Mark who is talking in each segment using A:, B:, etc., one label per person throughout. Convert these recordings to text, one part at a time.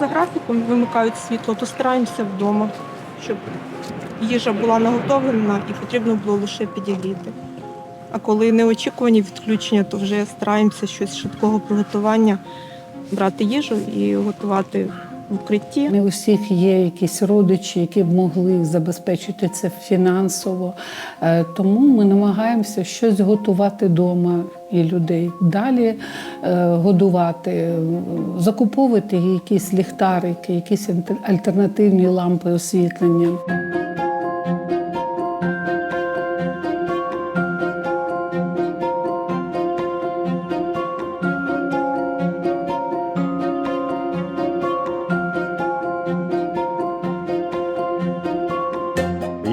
A: за графіком вимикають світло, то стараємося вдома, щоб їжа була наготовлена і потрібно було лише підігріти. А коли неочікувані відключення, то вже стараємося щось швидкого приготування, брати їжу і готувати укритті.
B: Не усіх є якісь родичі, які б могли забезпечити це фінансово. Е, Тому ми намагаємося щось готувати вдома і людей. Далі е, годувати, е, закуповувати якісь ліхтарики, якісь альтер- альтернативні лампи освітлення.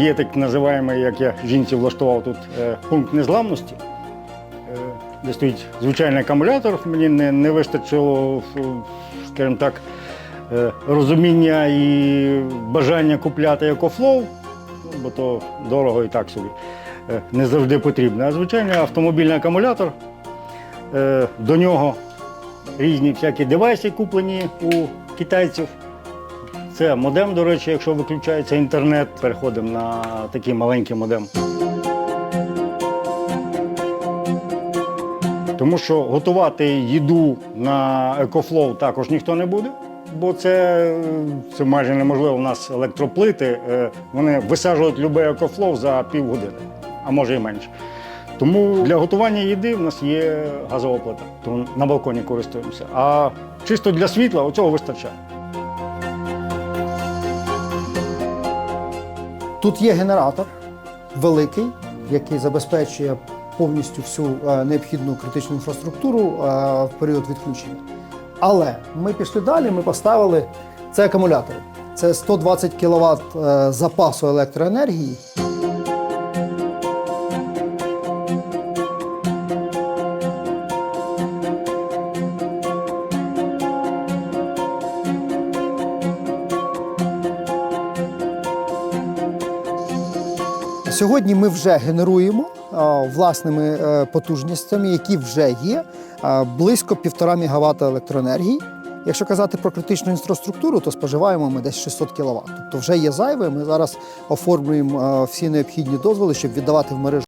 C: Є так називаємо, як я жінці влаштував тут е, пункт незламності, е, де стоїть звичайний акумулятор. Мені не, не вистачило, скажімо так, е, розуміння і бажання купляти екофлоу, бо то дорого і так собі. Не завжди потрібно. А звичайний автомобільний акумулятор. До нього різні всякі девайси куплені у китайців. Це модем, до речі, якщо виключається інтернет, переходимо на такий маленький модем. Тому що готувати їду на екофлоу також ніхто не буде, бо це, це майже неможливо. У нас електроплити, е, вони висаджують будь-який екофлоу за півгодини, а може і менше. Тому для готування їди в нас є газова плита, тому на балконі користуємося. А чисто для світла оцього вистачає.
D: Тут є генератор великий, який забезпечує повністю всю е, необхідну критичну інфраструктуру е, в період відключення. Але ми пішли далі, ми поставили це акумулятори. Це 120 кВт запасу електроенергії. Сьогодні ми вже генеруємо власними е, потужностями, які вже є, близько 1,5 МВт електроенергії. Якщо казати про критичну інфраструктуру, то споживаємо ми десь 600 кВт. Тобто вже є зайве. Ми зараз оформлюємо всі необхідні дозволи, щоб віддавати в мережу.